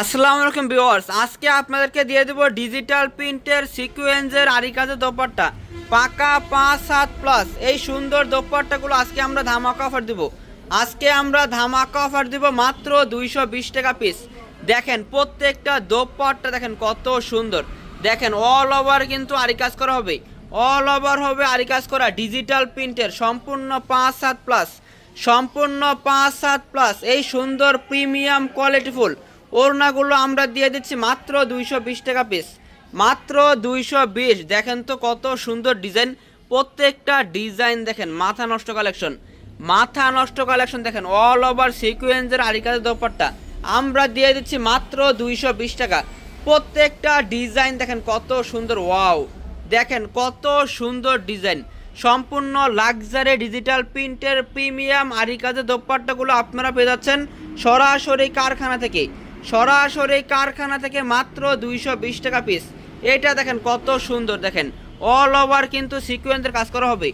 আসসালামু আলাইকুম ভিউয়ার্স। আজকে আপনাদেরকে দিয়ে দেবো ডিজিটাল প্রিন্টের সিকুয়েন্সের আরি কাজের দোপাট্টা। পাকা পাঁচ সাত প্লাস এই সুন্দর দোপাট্টাগুলো আজকে আমরা ধামাকা অফার দিব। আজকে আমরা ধামাকা অফার দিব মাত্র দুইশো বিশ টাকা পিস দেখেন, প্রত্যেকটা দোপাট্টা দেখেন কত সুন্দর। দেখেন অল ওভার কিন্তু আরি কাজ করা হবে। অল ওভার হবে আরি কাজ করা ডিজিটাল প্রিন্টের সম্পূর্ণ পাঁচ সাত প্লাস সম্পূর্ণ পাঁচ সাত প্লাস এই সুন্দর প্রিমিয়াম কোয়ালিটিফুল ওড়নাগুলো আমরা দিয়ে দিচ্ছি মাত্র দুইশো বিশ টাকা পিস মাত্র দুইশো বিশ। দেখেন তো কত সুন্দর ডিজাইন প্রত্যেকটা ডিজাইন দেখেন, মাথা নষ্ট কালেকশন মাথা নষ্ট কালেকশন দেখেন অল ওভার সিকুয়েন্সের আরিকাজের দোপাট্টা। আমরা দিয়ে দিচ্ছি মাত্র দুইশো বিশ টাকা। প্রত্যেকটা ডিজাইন দেখেন কত সুন্দর ওয়াও দেখেন কত সুন্দর ডিজাইন সম্পূর্ণ লাক্সারি ডিজিটাল প্রিন্টের প্রিমিয়াম আরি কাজের দোপাট্টাগুলো আপনারা পেয়ে যাচ্ছেন সরাসরি কারখানা থেকে। সরাসরি কারখানা থেকে মাত্র দুইশো বিশ টাকা পিস এটা দেখেন কত সুন্দর দেখেন। অল ওভার কিন্তু সিকুয়েন্সের কাজ করা হবে।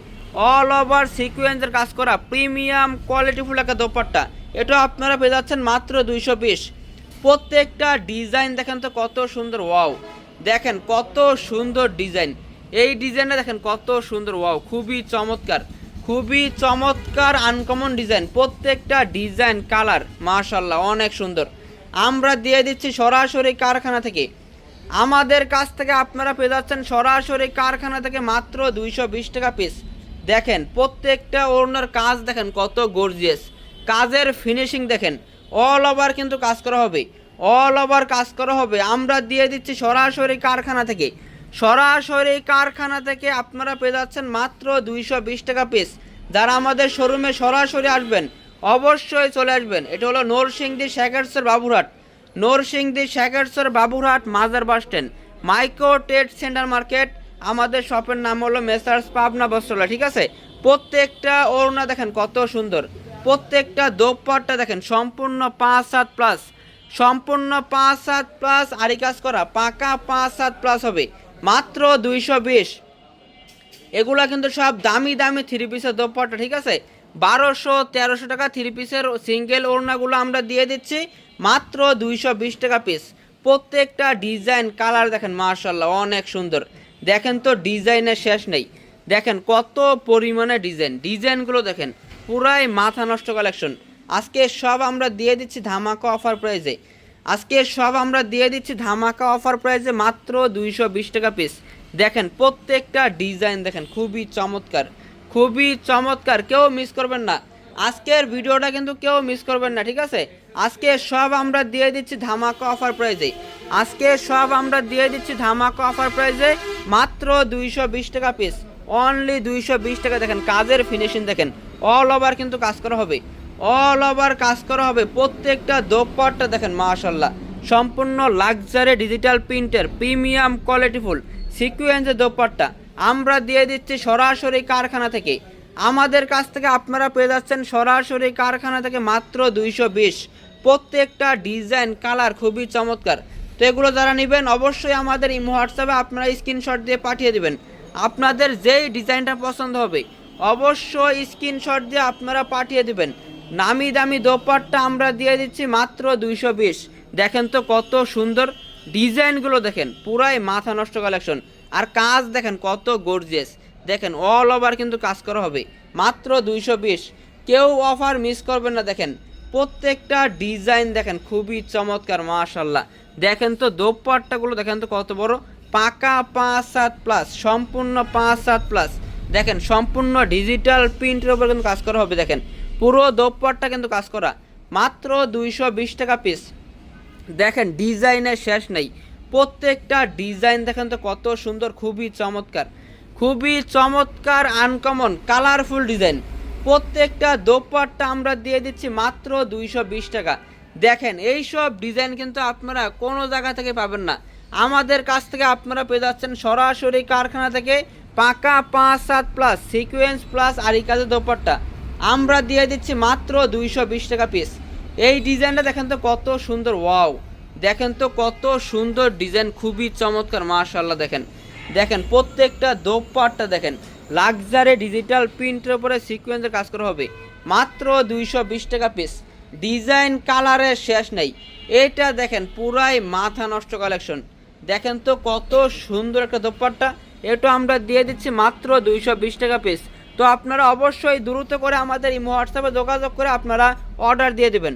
অল ওভার সিকুয়েন্সের কাজ করা প্রিমিয়াম কোয়ালিটিফুল একটা দোপাট্টা। এটা আপনারা পেয়ে যাচ্ছেন মাত্র দুইশো বিশ। প্রত্যেকটা ডিজাইন দেখেন তো কত সুন্দর ওয়াও দেখেন কত সুন্দর ডিজাইন এই ডিজাইনটা দেখেন কত সুন্দর ওয়াও খুবই চমৎকার। খুবই চমৎকার আনকমন ডিজাইন প্রত্যেকটা ডিজাইন কালার মাশাল্লাহ অনেক সুন্দর। আমরা দিয়ে দিচ্ছি সরাসরি কারখানা থেকে। আমাদের কাছ থেকে আপনারা পেয়ে যাচ্ছেন সরাসরি কারখানা থেকে মাত্র দুইশো বিশ টাকা পিস দেখেন, প্রত্যেকটা ওড়নার কাজ দেখেন কত গর্জিয়াস কাজের ফিনিশিং দেখেন অল ওভার কিন্তু কাজ করা হবে। অল ওভার কাজ করা হবে। আমরা দিয়ে দিচ্ছি সরাসরি কারখানা থেকে। সরাসরি কারখানা থেকে আপনারা পেয়ে যাচ্ছেন মাত্র দুইশো বিশ টাকা পিস যারা আমাদের শোরুমে সরাসরি আসবেন অবশ্যই চলে আসবেন। এটা হলো নরসিংদী শ্যাকার্সের বাবুরহাট। নরসিংদী শ্যাকার্সের বাবুরহাট মাজার bus stand. Micro trade centre market. আমাদের শপের নাম হলো মেসার্স পাবনা বস্ত্রলা ঠিক আছে? প্রত্যেকটা ওড়না দেখেন কত সুন্দর। প্রত্যেকটা দোপাট্টা দেখেন সম্পূর্ণ পাঁচ সাত প্লাস সম্পূর্ণ পাঁচ সাত প্লাস আরি কাজ করা, পাকা পাঁচ সাত প্লাস হবে। মাত্র দুইশো বিশ। এগুলা কিন্তু সব দামি দামি থ্রি পিসের দোপাট্টা, ঠিক আছে? বারোশো, তেরোশো টাকা থ্রি পিসের সিঙ্গেল ওড়নাগুলো আমরা দিয়ে দিচ্ছি। মাত্র দুইশো বিশ টাকা পিস প্রত্যেকটা ডিজাইন কালার দেখেন মার্শাল্লাহ অনেক সুন্দর। দেখেন তো ডিজাইনের শেষ নেই। দেখেন কত পরিমাণে ডিজাইন ডিজাইনগুলো দেখেন, পুরাই মাথা নষ্ট কালেকশন আজকে সব আমরা দিয়ে দিচ্ছি ধামাকা অফার প্রাইজে আজকে সব আমরা দিয়ে দিচ্ছি ধামাকা অফার প্রাইজে মাত্র দুইশো বিশ টাকা পিস দেখেন প্রত্যেকটা ডিজাইন দেখেন, খুবই চমৎকার। খুবই চমৎকার, কেউ মিস করবেন না। আজকের ভিডিওটা কিন্তু কেউ মিস করবেন না, ঠিক আছে? আজকে সব আমরা দিয়ে দিচ্ছি ধামাকা অফার প্রাইজে আজকে সব আমরা দিয়ে দিচ্ছি ধামাকা অফার প্রাইজে মাত্র দুইশো বিশ টাকা পিস অনলি দুইশো বিশ টাকা দেখেন, কাজের ফিনিশিং দেখেন। অল ওভার কিন্তু কাজ করা হবে। অল ওভার কাজ করা হবে, প্রত্যেকটা দোপাট্টা দেখেন মাশাল্লাহ সম্পূর্ণ লাক্সারি ডিজিটাল প্রিন্টের প্রিমিয়াম কোয়ালিটিফুল সিকুয়েন্সের দোপাট্টা। আমরা দিয়ে দিচ্ছি সরাসরি কারখানা থেকে। আমাদের কাছ থেকে আপনারা পেয়ে যাচ্ছেন সরাসরি কারখানা থেকে মাত্র দুইশো বিশ। প্রত্যেকটা ডিজাইন, কালার খুবই চমৎকার। তো এগুলো যারা নেবেন অবশ্যই আমাদের ইমো হোয়াটসঅ্যাপে আপনারা স্ক্রিনশট দিয়ে পাঠিয়ে দেবেন। আপনাদের যেই ডিজাইনটা পছন্দ হবে, অবশ্যই স্ক্রিনশট দিয়ে আপনারা পাঠিয়ে দেবেন। নামি দামি দোপাট্টা আমরা দিয়ে দিচ্ছি মাত্র দুইশো বিশ। দেখেন তো কত সুন্দর। ডিজাইনগুলো দেখেন, পুরাই মাথা নষ্ট কালেকশন আর কাজ দেখেন কত গর্জিয়াস দেখেন অল ওভার কিন্তু কাজ করা হবে। মাত্র দুইশো বিশ। কেউ অফার মিস করবেন না, দেখেন। প্রত্যেকটা ডিজাইন দেখেন, খুবই চমৎকার মাশাল্লাহ দেখেন তো দোপাট্টাগুলো দেখেন তো কত বড়। পাকা পাঁচ সাত প্লাস সম্পূর্ণ পাঁচ সাত প্লাস দেখেন, সম্পূর্ণ ডিজিটাল প্রিন্টের উপর কিন্তু কাজ করা হবে, দেখেন। পুরো দোপাট্টা কিন্তু কাজ করা। মাত্র দুইশো বিশ টাকা পিস দেখেন, ডিজাইনের শেষ নেই। প্রত্যেকটা ডিজাইন দেখেন তো কত সুন্দর, খুবই চমৎকার। খুবই চমৎকার আনকমন কালারফুল ডিজাইন প্রত্যেকটা দোপাট্টা আমরা দিয়ে দিচ্ছি মাত্র দুইশো বিশ টাকা। দেখেন এই সব ডিজাইন কিন্তু আপনারা কোনো জায়গা থেকে পাবেন না। আমাদের কাছ থেকে আপনারা পেয়ে যাচ্ছেন সরাসরি কারখানা থেকে পাকা পাঁচ সাত প্লাস সিকুয়েন্স প্লাস আরি কাজের দোপাট্টা। আমরা দিয়ে দিচ্ছি মাত্র দুইশো বিশ টাকা পিস এই ডিজাইনটা দেখেন তো কত সুন্দর, ওয়াও। দেখেন তো কত সুন্দর ডিজাইন, খুবই চমৎকার মাশাল্লাহ দেখেন। দেখেন, প্রত্যেকটা দোপাট্টা দেখেন লাক্সারি ডিজিটাল প্রিন্টের উপরে সিকুয়েন্সের কাজ করা হবে। মাত্র দুইশো বিশ টাকা পিস ডিজাইন কালারের শেষ নেই। এটা দেখেন, পুরাই মাথা নষ্ট কালেকশন দেখেন তো কত সুন্দর একটা দোপাট্টা। এটা আমরা দিয়ে দিচ্ছি মাত্র দুইশো বিশ টাকা পিস তো আপনারা অবশ্যই দ্রুত করে আমাদের এই হোয়াটসঅ্যাপে যোগাযোগ করে আপনারা অর্ডার দিয়ে দেবেন।